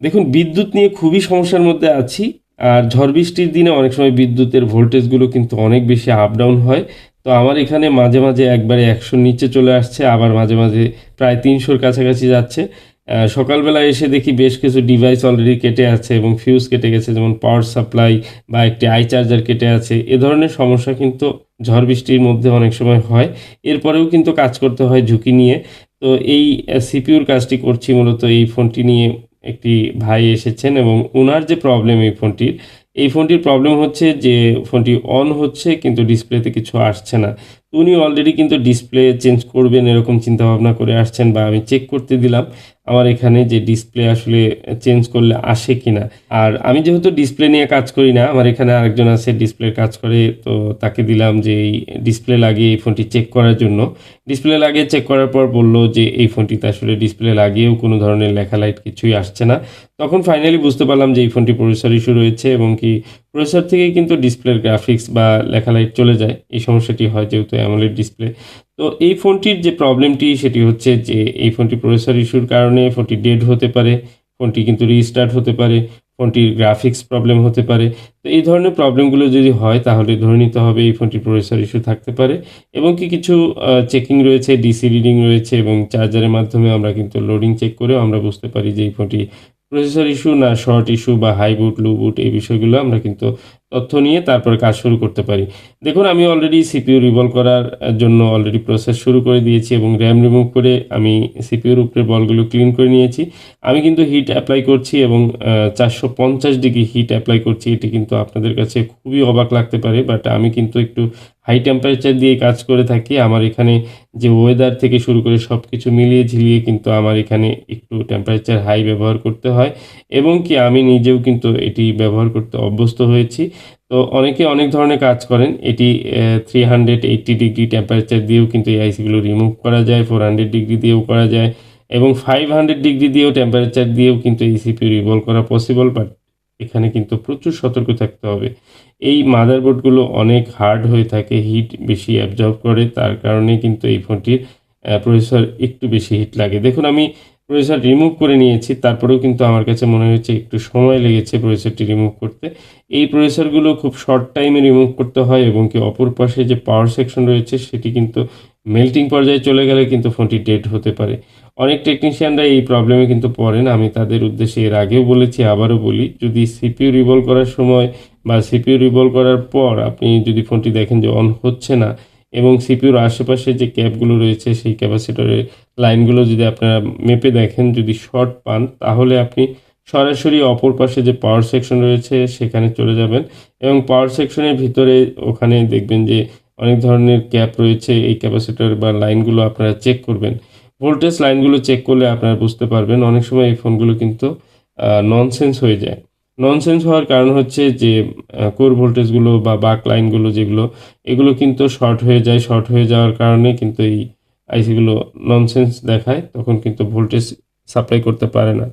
দেখুন, বিদ্যুৎ নিয়ে খুবই সমস্যার মধ্যে আছি, আর ঝড় বৃষ্টির দিনে অনেক সময় বিদ্যুতের ভোল্টেজগুলো কিন্তু অনেক বেশি আপ ডাউন হয়। তো আমার এখানে মাঝে মাঝে একবারে একশোর নিচে চলে আসছে, আবার মাঝে মাঝে প্রায় তিনশোর কাছাকাছি যাচ্ছে। সকালবেলা এসে দেখি বেশ কিছু ডিভাইস অলরেডি কেটে আছে এবং ফিউজ কেটে গেছে, যেমন পাওয়ার সাপ্লাই বা একটি আই চার্জার কেটে আছে। এ ধরনের সমস্যা কিন্তু ঝড় বৃষ্টির মধ্যে অনেক সময় হয়। এরপরেও কিন্তু কাজ করতে হয় ঝুঁকি নিয়ে। তো এই সিপিউর কাজটি করছি মূলত এই ফোনটি নিয়ে। একটি ভাই এসেছেন এবং ওনার যে প্রবলেম এই ফোনটির এই ফোনটির প্রবলেম হচ্ছে যে ফোনটি অন হচ্ছে কিন্তু ডিসপ্লেতে কিছু আসছে না। উনি অলরেডি কিন্তু ডিসপ্লে চেঞ্জ করবেন এরকম চিন্তাভাবনা করে আসছেন বা আমি চেক করতে দিলাম। আমার এখানে যে ডিসপ্লে আসলে চেঞ্জ করলে আসে কিনা। আর আমি যেহেতু ডিসপ্লে নিয়ে কাজ করি না, আমার এখানে আরেকজন আছে ডিসপ্লের কাজ করে, তো তাকে দিলাম যে এই ডিসপ্লে লাগিয়ে এই ফোনটি চেক করার জন্য। ডিসপ্লে লাগিয়ে চেক করার পর বলল যে এই ফোনটিতে আসলে ডিসপ্লে লাগিয়েও কোনো ধরনের লেখা লাইট কিছুই আসছে না। তখন ফাইনালি বুঝতে পারলাম যে এই ফোনটি প্রসেসর ইস্যু রয়েছে এবং কি প্রসেসর থেকেই কিন্তু ডিসপ্লের গ্রাফিক্স বা লেখা লাইট চলে যায়। এই সমস্যাটি হয় যেহেতু অ্যামোলেড ডিসপ্লে তো এই ফোনটির যে প্রবলেমটি সেটি হচ্ছে যে এই ফোনটি প্রসেসর ইস্যুর কারণে ফোনটি ডেড হতে পারে, ফোনটি কিন্তু রিস্টার্ট হতে পারে, ফোনটির গ্রাফিক্স প্রবলেম হতে পারে। তো এই ধরনের প্রবলেমগুলো যদি হয় তাহলে ধরে নিতে হবে এই ফোনটির প্রসেসর ইস্যু থাকতে পারে এবং কি কিছু চেকিং রয়েছে, ডিসি রিডিং রয়েছে এবং চার্জারের মাধ্যমে আমরা কিন্তু লোডিং চেক করেও আমরা বুঝতে পারি যে এই ফোনটি প্রসেসর ইস্যু না শর্ট ইস্যু বা হাই বুট, লো বুট এই বিষয়গুলো আমরা কিন্তু তথ্য নিয়ে তারপর কাজ শুরু করতে পারি। দেখুন, আমি অলরেডি সিপিইউ রিভলভ করার জন্য অলরেডি প্রসেস শুরু করে দিয়েছি এবং র্যাম রিমুভ করে আমি সিপিইউর উপরে বলগুলো ক্লিন করে নিয়েছি। আমি কিন্তু হিট অ্যাপ্লাই করছি এবং চারশো পঞ্চাশ ডিগ্রি হিট অ্যাপ্লাই করছি। এটি কিন্তু আপনাদের কাছে খুবই অবাক লাগতে পারে বাট আমি কিন্তু একটু হাই টেম্পারেচার দিয়ে কাজ করে থাকি। আমার এখানে যে ওয়েদার থেকে শুরু করে সব কিছু মিলিয়ে ঝিলিয়ে কিন্তু আমার এখানে একটু টেম্পারেচার হাই ব্যবহার করতে হয়। এবং কি, আমি নিজেও কিন্তু এটি ব্যবহার করতে অভ্যস্ত হয়েছি। তো অনেকে অনেক ধরনের কাজ করেন। এটি three hundred eighty degree temperature দিয়েও কিন্তু এই আইসিগুলো রিমুভ করা যায় ফোর হান্ড্রেড ডিগ্রি দিয়েও করা যায় এবং ফাইভ হান্ড্রেড ডিগ্রি দিয়েও টেম্পারেচার দিয়েও কিন্তু এই রিভলভ করা পসিবল বাট এখানে কিন্তু প্রচুর সতর্ক থাকতে হবে। এই মাদারবোর্ডগুলো অনেক হার্ড হয়ে থাকে হিট বেশি অ্যাবজর্ব করে, তার কারণে কিন্তু এই ফোনটির প্রসেসর একটু বেশি হিট লাগে। দেখুন, আমি প্রসেসর রিমুভ করে নিয়েছি, তারপরেও কিন্তু আমার কাছে মনে হয়েছে একটু সময় লেগেছে প্রসেসরটি রিমুভ করতে। এই প্রসেসরগুলো খুব শর্ট টাইমে রিমুভ করতে হয় এবং কি অপর পাশে যে পাওয়ার সেকশন রয়েছে, সেটি কিন্তু মেল্টিং পর্যায়ে চলে গেলে কিন্তু ফোনটি ডেড হতে পারে। অনেক টেকনিশিয়ানরা এই প্রবলেমে কিন্তু পড়েন, আমি তাদের উদ্দেশ্যে এর আগেও বলেছি, আবারও বলি, যদি সিপিইউ রিভলভ করার সময় বা সিপিইউ রিভলভ করার পর আপনি যদি ফোনটি দেখেন যে অন হচ্ছে না এবং সিপিউর আশেপাশে যে ক্যাপগুলো রয়েছে, সেই ক্যাপাসিটরের লাইনগুলো যদি আপনারা মেপে দেখেন, যদি শর্ট পান, তাহলে আপনি সরাসরি অপর পাশে যে পাওয়ার সেকশন রয়েছে, সেখানে চলে যাবেন এবং পাওয়ার সেকশনের ভিতরে ওখানে দেখবেন যে অনেক ধরনের ক্যাপ রয়েছে, এই ক্যাপাসিটর বা লাইনগুলো আপনারা চেক করবেন। ভোল্টেজ লাইনগুলো চেক করলে আপনারা বুঝতে পারবেন, অনেক সময় এই ফোনগুলো কিন্তু ননসেন্স হয়ে যায়। ননসেন্স হওয়ার কারণ হচ্ছে যে কোর ভোল্টেজগুলো বা বাক লাইনগুলো যেগুলো, এগুলো কিন্তু শর্ট হয়ে যায়। শর্ট হয়ে যাওয়ার কারণে কিন্তু এই আইসিগুলো ননসেন্স দেখায়। তখন কিন্তু ভোল্টেজ সাপ্লাই করতে পারে না।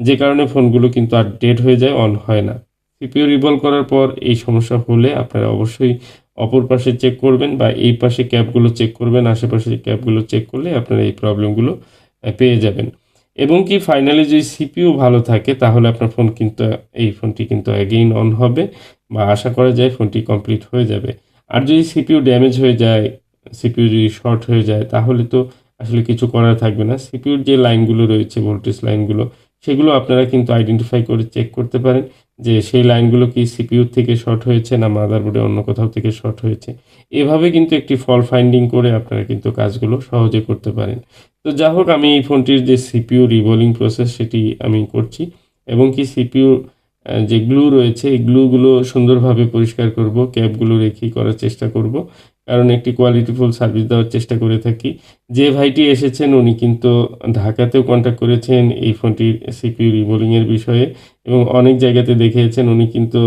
যে কারণে ফোনগুলো কিন্তু আর ডেড হয়ে যায় অন হয় না। সিপিইউ রিভলভ করার পর এই সমস্যা হলে আপনারা অবশ্যই অপর পাশে চেক করবেন বা এই পাশে ক্যাপগুলো চেক করবেন। আশেপাশে ক্যাপগুলো চেক করলে আপনারা এই প্রবলেমগুলো পেয়ে যাবেন। এবং কি ফাইনালি যদি সিপিইউ ভালো থাকে, তাহলে আপনার ফোন কিন্তু, এই ফোনটি কিন্তু অ্যাগেইন অন হবে, বা আশা করা যায় ফোনটি কমপ্লিট হয়ে যাবে। আর যদি সিপিইউ ড্যামেজ হয়ে যায় সিপিইউ যদি শর্ট হয়ে যায়, তাহলে তো আসলে কিছু করার থাকবে না। সিপিইউর যে লাইনগুলো রয়েছে ভোল্টেজ লাইনগুলো সেগুলো আপনারা কিন্তু আইডেন্টিফাই করে চেক করতে পারেন যে সেই লাইনগুলো কি সিপিইউ থেকে শর্ট হয়েছে না মাদারবোর্ডে অন্য কোথাও থেকে শর্ট হয়েছে। এভাবে কিন্তু একটি ফল ফাইন্ডিং করে আপনারা কিন্তু কাজগুলো সহজে করতে পারেন। তো যা হোক, আমি এই ফোনটির যে সিপিইউ রিভলিং প্রসেস সেটি আমি করছি এবং কি সিপিইউ যে গ্লু রয়েছে এই গ্লুগুলো সুন্দরভাবে পরিষ্কার করব ক্যাপগুলো রেখেই করার চেষ্টা করব। কারণ একটি কোয়ালিটিফুল সার্ভিস দেওয়ার চেষ্টা করে থাকি। যে ভাইটি এসেছেন, উনি কিন্তু ঢাকাতেও কন্ট্যাক্ট করেছেন এই ফোনটির সিপিইউ রিবোলিংয়ের বিষয়ে এবং অনেক জায়গাতে দেখিয়েছেন। উনি কিন্তু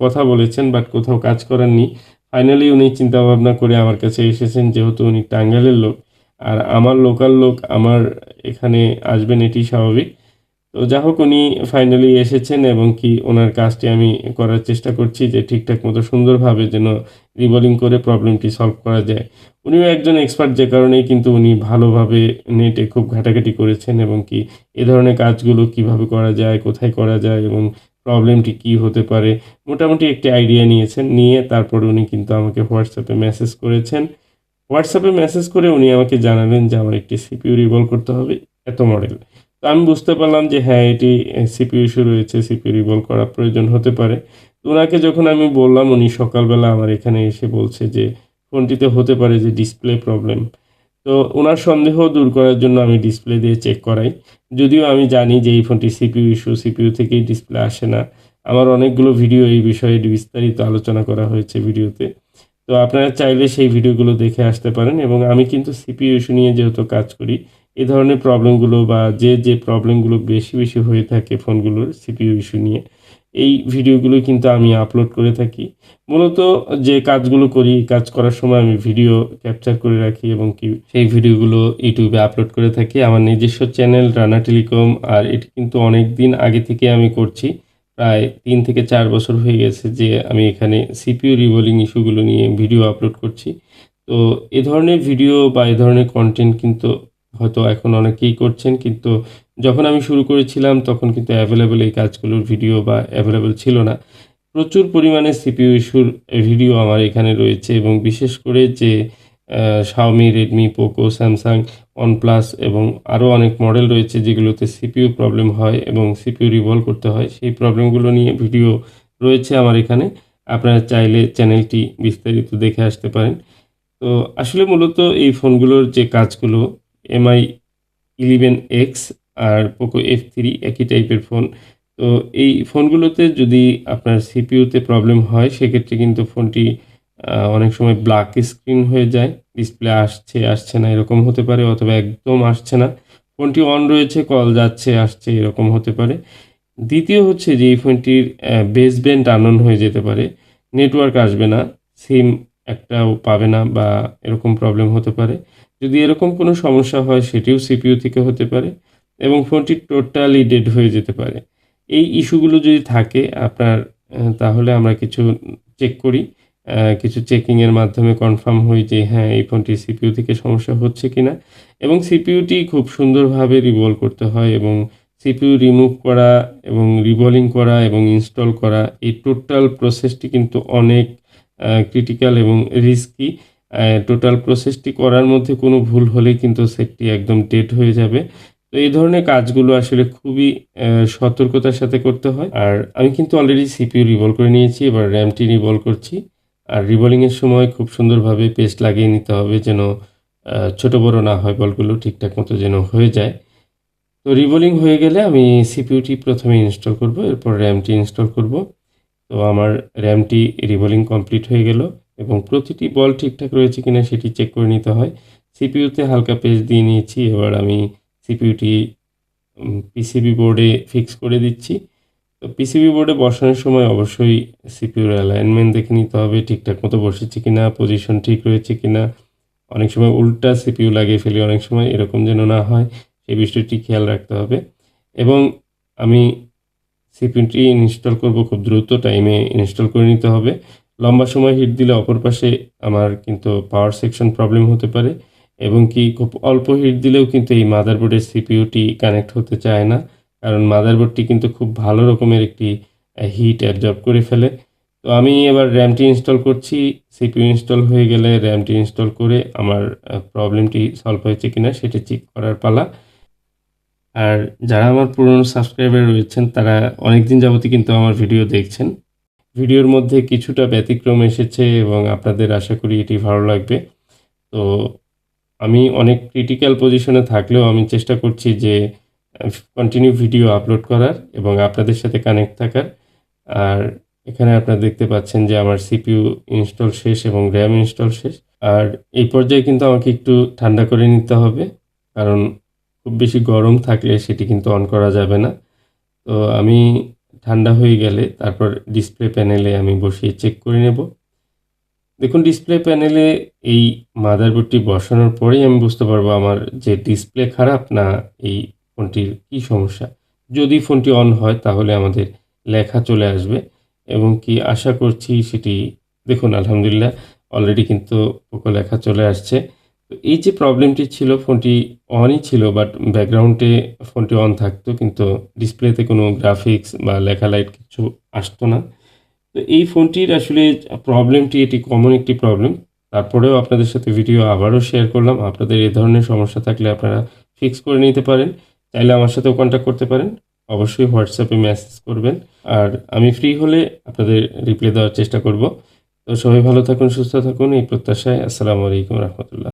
কথা বলেছেন বাট কোথাও কাজ করাননি। ফাইনালি উনি চিন্তা ভাবনা করে আমার কাছে এসেছেন, যেহেতু উনি টাঙ্গাইলের লোক। আর আমার লোকাল লোক, আমার এখানে আসবেন এটি স্বাভাবিক। তো যা হোক, উনি ফাইনালি এসেছেন এবং কি ওনার কাজটি আমি করার চেষ্টা করছি যে ঠিকঠাক মতো সুন্দরভাবে যেন রিবলিং করে প্রবলেমটি সলভ করা যায়। উনিও একজন এক্সপার্ট যে কারণেই কিন্তু উনি ভালোভাবে নেটে খুব ঘাটাঘাটি করেছেন এবং কি এ ধরনের কাজগুলো কীভাবে করা যায়, কোথায় করা যায় এবং প্রবলেমটি কি হতে পারে, মোটামুটি একটি আইডিয়া নিয়েছেন। নিয়ে তারপর উনি কিন্তু আমাকে হোয়াটসঅ্যাপে মেসেজ করেছেন। হোয়াটসঅ্যাপে মেসেজ করে উনি আমাকে জানালেন যে আমার একটি সিপিউ রিভলভ করতে হবে, এত মডেল তো আমি বুঝতে পারলাম যে হ্যাঁ এটি সিপিইউ ইস্যু রয়েছে, সিপিইউ রিভলভ করা প্রয়োজন হতে পারে। তো ওনাকে যখন আমি বললাম, উনি সকালবেলা আমার এখানে এসে বলছে যে ফোনটিতে হতে পারে যে ডিসপ্লে প্রবলেম। তো ওনার সন্দেহ দূর করার জন্য আমি ডিসপ্লে দিয়ে চেক করাই। যদিও আমি জানি যে এই ফোনটি সিপিইউ ইস্যু, সিপিইউ থেকেই ডিসপ্লে আসে না। আমার অনেকগুলো ভিডিও এই বিষয়ে বিস্তারিত আলোচনা করা হয়েছে ভিডিওতে। তো আপনারা চাইলে সেই ভিডিওগুলো দেখে আসতে পারেন এবং আমি কিন্তু সিপিইউ ইস্যু নিয়ে যেহেতু কাজ করি এই ধরনের প্রবলেমগুলো বা যে যে প্রবলেমগুলো বেশি বেশি হয়ে থাকে ফোনগুলোর সিপিইউ ইস্যু নিয়ে, এই ভিডিওগুলো কিন্তু আমি আপলোড করে থাকি। মূলত যে কাজগুলো করি কাজ করার সময় আমি ভিডিও ক্যাপচার করে রাখি এবং কি সেই ভিডিওগুলো ইউটিউবে আপলোড করে থাকি। আমার নিজস্ব চ্যানেল রানা টেলিকম আর এটি কিন্তু অনেক দিন আগে থেকে আমি করছি। প্রায় তিন থেকে চার বছর হয়ে গেছে যে আমি এখানে সিপিইউ রিভলিং ইস্যুগুলো নিয়ে ভিডিও আপলোড করছি। তো এ ধরনের ভিডিও বা এ ধরনের কন্টেন্ট কিন্তু হয়তো এখন অনেকেই করছেন, কিন্তু যখন আমি শুরু করেছিলাম তখন কিন্তু অ্যাভেলেবেল এই কাজগুলোর ভিডিও বা অ্যাভেলেবেল ছিল না। প্রচুর পরিমাণে সিপিইউ ইস্যুর ভিডিও আমার এখানে রয়েছে এবং বিশেষ করে যে Xiaomi Redmi Poco Samsung OnePlus এবং আরও অনেক মডেল রয়েছে যেগুলোতে সিপিইউ প্রবলেম হয় এবং সিপিইউ রিভলভ করতে হয়। সেই প্রবলেমগুলো নিয়ে ভিডিও রয়েছে আমার এখানে। আপনারা চাইলে চ্যানেলটি বিস্তারিত দেখে আসতে পারেন। তো আসলে মূলত এই ফোনগুলোর যে কাজগুলো এমআই ইলেভেন এক্স আর পোকো এফ থ্রি একই টাইপের ফোন তো এই ফোনগুলোতে যদি আপনার সিপিইউতে প্রবলেম হয়, সেক্ষেত্রে কিন্তু ফোনটি অনেক সময় ব্ল্যাক স্ক্রিন হয়ে যায়। ডিসপ্লে আসছে আসছে না, এরকম হতে পারে অথবা একদম আসছে না। ফোনটি অন রয়েছে কল যাচ্ছে, আসছে, এরকম হতে পারে। দ্বিতীয় হচ্ছে যে এই ফোনটির বেস ব্যান্ড আনন হয়ে যেতে পারে। নেটওয়ার্ক আসবে না। সিম একটাও পাবে না বা এরকম প্রবলেম হতে পারে। যদি এরকম কোনো সমস্যা হয়, সেটিও সিপিইউ থেকে হতে পারে এবং ফোনটি টোটালি ডেড হয়ে যেতে পারে। এই ইস্যুগুলো যদি থাকে আপনার তাহলে আমরা কিছু চেক করি। কিছু চেকিংয়ের মাধ্যমে কনফার্ম হই যে হ্যাঁ এই ফোনটি সিপিইউ থেকে সমস্যা হচ্ছে কি না এবং সিপিইউটি খুব সুন্দরভাবে রিভলভ করতে হয় এবং সিপিইউ রিমুভ করা এবং রিভলিং করা এবং ইনস্টল করা, এই টোটাল প্রসেসটি কিন্তু অনেক ক্রিটিক্যাল এবং রিস্কি টোটাল প্রসেসটি করার মধ্যে কোনো ভুল হলেই কিন্তু সেটটি একদম ডেড হয়ে যাবে। তো এই ধরনের কাজগুলো আসলে খুবই সতর্কতার সাথে করতে হয়। আর আমি কিন্তু অলরেডি সিপিইউ রিভলভ করে নিয়েছি, এবার র্যামটি রিভলভ করছি। আর রিভলিংয়ের সময় খুব সুন্দরভাবে পেস্ট লাগিয়ে নিতে হবে যেন ছোট বড় না হয়, বলগুলো ঠিকঠাক মতো যেন হয়ে যায়। তো রিভলিং হয়ে গেলে আমি সিপিইউটি প্রথমে ইনস্টল করব, এরপর র্যামটি ইনস্টল করব। তো আমার র্যামটি রিভলিং কমপ্লিট হয়ে গেল এবং প্রতিটি বল ঠিকঠাক রয়েছে কিনা সেটি চেক করে নিতে হয়। সিপিইউতে হালকা পেজ দিয়ে নিয়েছি, এবার আমি সিপিইউটি পিসিবি বোর্ডে ফিক্স করে দিচ্ছি। তো পিসিবি বোর্ডে বসানোর সময় অবশ্যই সিপিইউর অ্যালাইনমেন্ট দেখে নিতে হবে, ঠিকঠাক মতো বসেছে কিনা পজিশন ঠিক রয়েছে কিনা। অনেক সময় উল্টা সিপিইউ লাগিয়ে ফেলি, অনেক সময় এরকম যেন না হয়, সেই বিষয়টি খেয়াল রাখতে হবে। এবং আমি সিপিইউটি ইনস্টল করব খুব দ্রুত টাইমে ইনস্টল করে নিতে হবে। লম্বা সময় হিট দিলে অপর পাশে আমার কিন্তু পাওয়ার সেকশন প্রবলেম হতে পারে এবং কি খুব অল্প হিট দিলেও কিন্তু এই মাদারবোর্ডের সিপিইউটি কানেক্ট হতে চায় না, কারণ মাদারবোর্ডটি কিন্তু খুব ভালো রকমের একটি হিট অ্যাবজর্ব করে ফেলে। তো আমি এবার র্যামটি ইনস্টল করছি সিপিইউ ইনস্টল হয়ে গেলে র্যামটি ইনস্টল করে আমার প্রবলেমটি সলভ হয়েছে কিনা সেটি চেক করার পালা। আর যারা আমার পুরনো সাবস্ক্রাইবার রয়েছেন, তারা অনেক দিন যাবতই কিন্তু আমার ভিডিও দেখছেন। ভিডিওর মধ্যে কিছুটা ব্যতিক্রম এসেছে এবং আপনাদের আশা করি এটি ভালো লাগবে। তো আমি অনেক ক্রিটিক্যাল পজিশনে থাকলেও আমি চেষ্টা করছি যে কন্টিনিউ ভিডিও আপলোড করার এবং আপনাদের সাথে কানেক্ট থাকার। আর এখানে আপনারা দেখতে পাচ্ছেন যে আমার সিপিইউ ইনস্টল শেষ এবং র্যাম ইনস্টল শেষ। আর এই পর্যায়ে কিন্তু আমাকে একটু ঠান্ডা করে নিতে হবে, কারণ খুব বেশি গরম থাকলে সেটি কিন্তু অন করা যাবে না। তো আমি ঠান্ডা হয়ে গেলে তারপর ডিসপ্লে প্যানেলে আমি বসিয়ে চেক করে নেব। দেখুন ডিসপ্লে প্যানেলে এই মাদারবোর্ডটি বসানোর পরেই আমি বুঝতে পারব আমার যে ডিসপ্লে খারাপ না এই ফোনটির কী সমস্যা। যদি ফোনটি অন হয়, তাহলে আমাদের লেখা চলে আসবে এবং কি আশা করছি সেটি, দেখুন, আলহামদুলিল্লাহ অলরেডি কিন্তু পোকো লেখা চলে আসছে। তো এই যে প্রবলেমটি ছিল ফোনটি অনই ছিল বাট ব্যাকগ্রাউন্ডে ফোনটি অন থাকতো, কিন্তু ডিসপ্লেতে কোনো গ্রাফিক্স বা লেখা লাইট কিছু আসতো না। তো এই ফোনটির আসলে প্রবলেমটি এটি কমন একটি প্রবলেম তারপরেও আপনাদের সাথে ভিডিও আবারও শেয়ার করলাম। আপনাদের এই ধরনের সমস্যা থাকলে আপনারা ফিক্স করে নিতে পারেন। চাইলে আমার সাথেও কন্ট্যাক্ট করতে পারেন। অবশ্যই হোয়াটসঅ্যাপে মেসেজ করবেন। আর আমি ফ্রি হলে আপনাদের রিপ্লাই দেওয়ার চেষ্টা করব। তো সবাই ভালো থাকুন, সুস্থ থাকুন। এই প্রত্যাশায় আসসালামু আলাইকুম রহমতুল্লাহ।